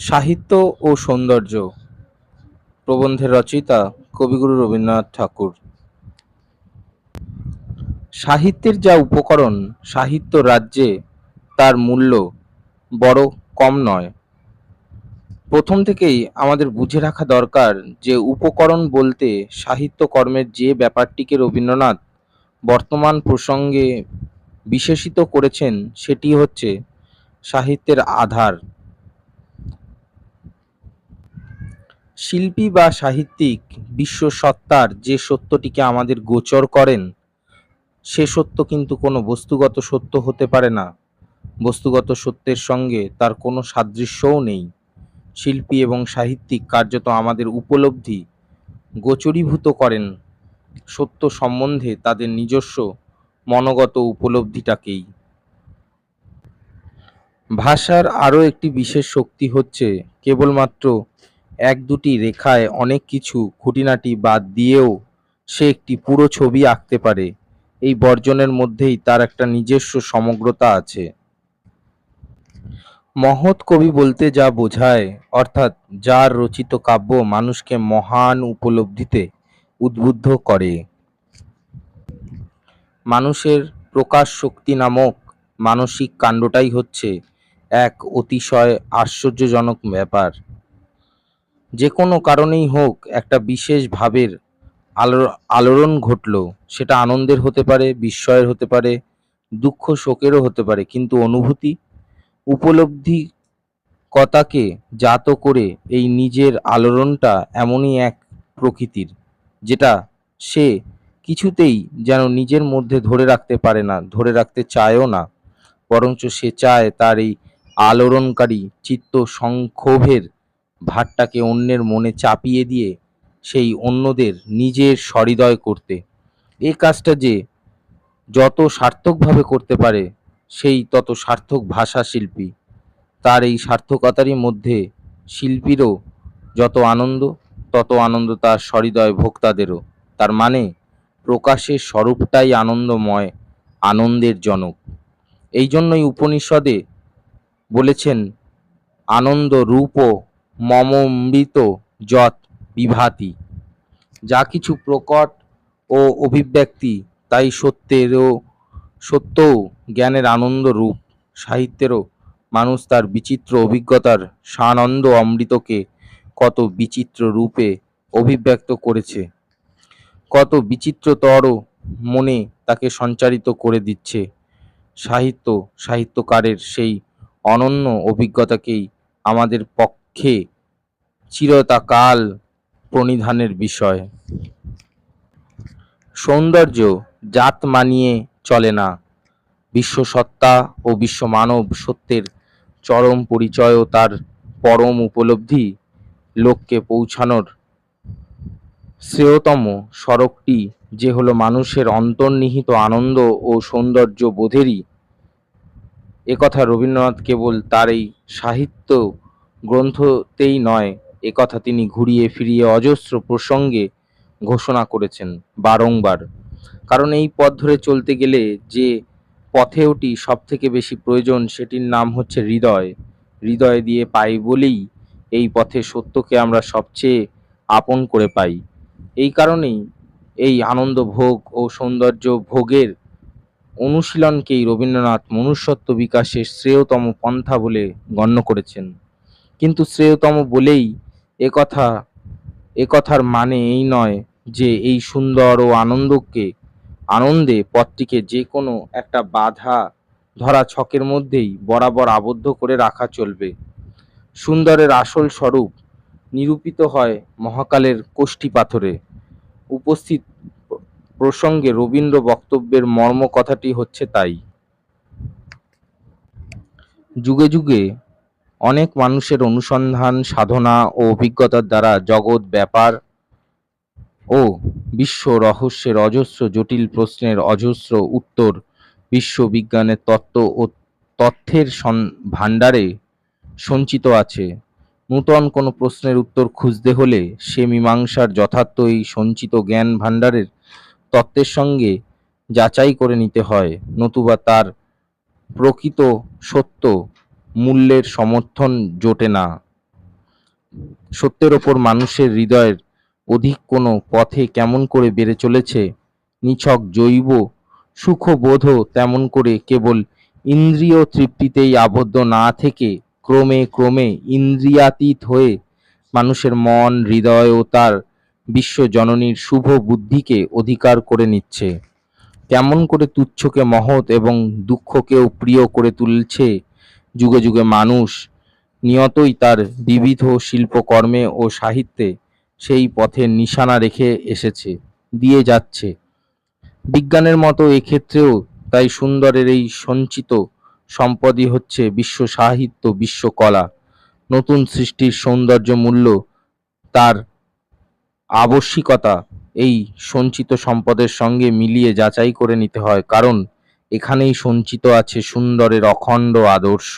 সাহিত্য ও সৌন্দর্য। প্রবন্ধের রচয়িতা কবিগুরু রবীন্দ্রনাথ ঠাকুর। সাহিত্যের যা উপকরণ সাহিত্য রাজ্যে, তার মূল্য বড় কম নয়। প্রথম থেকেই আমাদের বুঝে রাখা দরকার যে উপকরণ বলতে সাহিত্য কর্মের যে ব্যাপারটিকে রবীন্দ্রনাথ বর্তমান প্রসঙ্গে বিশেষিত করেছেন, সেটি হচ্ছে সাহিত্যের আধার। শিল্পী বা সাহিত্যিক বিশ্ব সত্তার যে সত্যটিকে আমাদের গোচর করেন, সে সত্য কিন্তু কোনো বস্তুগত সত্য হতে পারে না। বস্তুগত সত্যের সঙ্গে তার কোনো সাদৃশ্যও নেই। শিল্পী এবং সাহিত্যিক কার্যত আমাদের উপলব্ধি গোচরীভূত করেন। সত্য সম্বন্ধে তাদের নিজস্ব মনগত উপলব্ধিটাকেই। ভাষার আরও একটি বিশেষ শক্তি হচ্ছে কেবলমাত্র এক দুটি রেখায় অনেক কিছু খুঁটিনাটি বাদ দিয়েও সে একটি পুরো ছবি আঁকতে পারে। এই বর্জনের মধ্যেই তার একটা নিজস্ব সমগ্রতা আছে। মহৎ কবি বলতে যা বোঝায়, অর্থাৎ যার রচিত কাব্য মানুষকে মহান উপলব্ধিতে উদ্বুদ্ধ করে। মানুষের প্রকাশ শক্তি নামক মানসিক কাণ্ডটাই হচ্ছে এক অতিশয় আশ্চর্যজনক ব্যাপার। যে কোনো কারণেই হোক একটা বিশেষ ভাবের আলো, আলোড়ন ঘটল, সেটা আনন্দের হতে পারে, বিস্ময়ের হতে পারে, দুঃখ শোকেরও হতে পারে, কিন্তু অনুভূতি উপলব্ধি কথাকে জাত করে এই নিজের আলোড়নটা এমনই এক প্রকৃতির, যেটা সে কিছুতেই যেন নিজের মধ্যে ধরে রাখতে পারে না, ধরে রাখতে চায়ও না, বরঞ্চ সে চায় তার এই আলোড়নকারী চিত্ত সংক্ষোভের ভারটাকে অন্যের মনে চাপিয়ে দিয়ে সেই অন্যদের নিজের সহৃদয় করতে। এই কাজটা যে যত সার্থকভাবে করতে পারে, সেই তত সার্থক ভাষা শিল্পী। তার এই সার্থকতারই মধ্যে শিল্পীরও যত আনন্দ, তত আনন্দ তার সহৃদয় ভোক্তাদেরও। তার মানে প্রকাশের স্বরূপটাই আনন্দময়, আনন্দের জনক। এই জন্যই উপনিষদে বলেছেন আনন্দ রূপ মমমৃত যৎ বিভাতি। যা কিছু প্রকট ও অভিব্যক্তি, তাই সত্যেরও, সত্যও জ্ঞানের আনন্দ রূপ। সাহিত্যেরও মানুষ তার বিচিত্র অভিজ্ঞতার সানন্দ অমৃতকে কত বিচিত্র রূপে অভিব্যক্ত করেছে। কত বিচিত্রতর মনে তাকে সঞ্চারিত করে দিচ্ছে। সাহিত্য, সাহিত্যকারের সেই অনন্য অভিজ্ঞতাকেই আমাদের পক্ষে চিরতাকাল প্রণিধানের বিষয়। সৌন্দর্য জাত মানিয়ে চলে না। বিশ্বসত্তা ও বিশ্বমানব সত্যের চরম পরিচয় ও তার পরম উপলব্ধি লোককে পৌঁছানোর। শ্রেয়তম সড়কটি যে হলো মানুষের অন্তর্নিহিত আনন্দ ও সৌন্দর্য বোধেরই। একথা রবীন্দ্রনাথ কেবল তার এই সাহিত্য গ্রন্থতেই নয় একথা তিনি ঘুরিয়ে ফিরিয়ে অজস্র প্রসঙ্গে ঘোষণা করেছেন বারংবার। কারণ এই পথ ধরে চলতে গেলে যে পথেওটি সব থেকে বেশি প্রয়োজন সেটির নাম হচ্ছে হৃদয়। হৃদয় দিয়ে পাই বলেই এই পথে সত্যকে আমরা সবচেয়ে আপন করে পাই। এই কারণেই এই আনন্দ ভোগ ও সৌন্দর্য ভোগের অনুশীলনকেই রবীন্দ্রনাথ মনুষ্যত্ব বিকাশের শ্রেয়তম পন্থা বলে গণ্য করেছেন। কিন্তু শ্রেয়তম বলেই একথা একথার মানে এই নয় যে এই সুন্দর ও আনন্দকে, আনন্দে পথটিকে যে কোনো একটা বাধা ধরা ছকের মধ্যেই বরাবর আবদ্ধ করে রাখা চলবে। সুন্দরের আসল স্বরূপ নিরূপিত হয় মহাকালের কোষ্ঠী পাথরে। উপস্থিত প্রসঙ্গে রবীন্দ্র বক্তব্যের মর্ম কথাটি হচ্ছে তাই। যুগে যুগে অনেক মানুষের অনুসন্ধান, সাধনা ও অভিজ্ঞতার দ্বারা জগৎ, ব্যাপার ও বিশ্ব রহস্যের অজস্র জটিল প্রশ্নের অজস্র উত্তর বিশ্ববিজ্ঞানের তত্ত্ব ও তথ্যের ভাণ্ডারে সঞ্চিত আছে। নূতন কোনো প্রশ্নের উত্তর খুঁজতে হলে সে মীমাংসার যথার্থ এই সঞ্চিত জ্ঞান ভাণ্ডারের তত্ত্বের সঙ্গে যাচাই করে নিতে হয়, নতুবা তার প্রকৃত সত্য মূল্যের সমর্থন জোটে না। সত্যের ওপর মানুষের হৃদয়ের অধিক কোনো পথে কেমন করে বেড়ে চলেছে, নিছক জৈব সুখবোধও তেমন করে কেবল ইন্দ্রিয় তৃপ্তিতেই আবদ্ধ না থেকে ক্রমে ক্রমে ইন্দ্রিয়াতীত হয়ে মানুষের মন, হৃদয় ও তার বিশ্বজননীর শুভ বুদ্ধিকে অধিকার করে নিচ্ছে। কেমন করে তুচ্ছকে মহৎ এবং দুঃখকেও প্রিয় করে তুলছে যুগে যুগে মানুষ নিয়তই তার বিবিধ শিল্পকর্মে ও সাহিত্যে সেই পথের নিশানা রেখে এসেছে, দিয়ে যাচ্ছে। বিজ্ঞানের মতো এক্ষেত্রেও তাই সুন্দরের এই সঞ্চিত সম্পদই হচ্ছে বিশ্ব সাহিত্য বিশ্বকলা নতুন সৃষ্টির সৌন্দর্য মূল্য তার আবশ্যিকতা এই সঞ্চিত সম্পদের সঙ্গে মিলিয়ে যাচাই করে নিতে হয়। কারণ এখানেই সঞ্চিত আছে সুন্দরের অখণ্ড আদর্শ।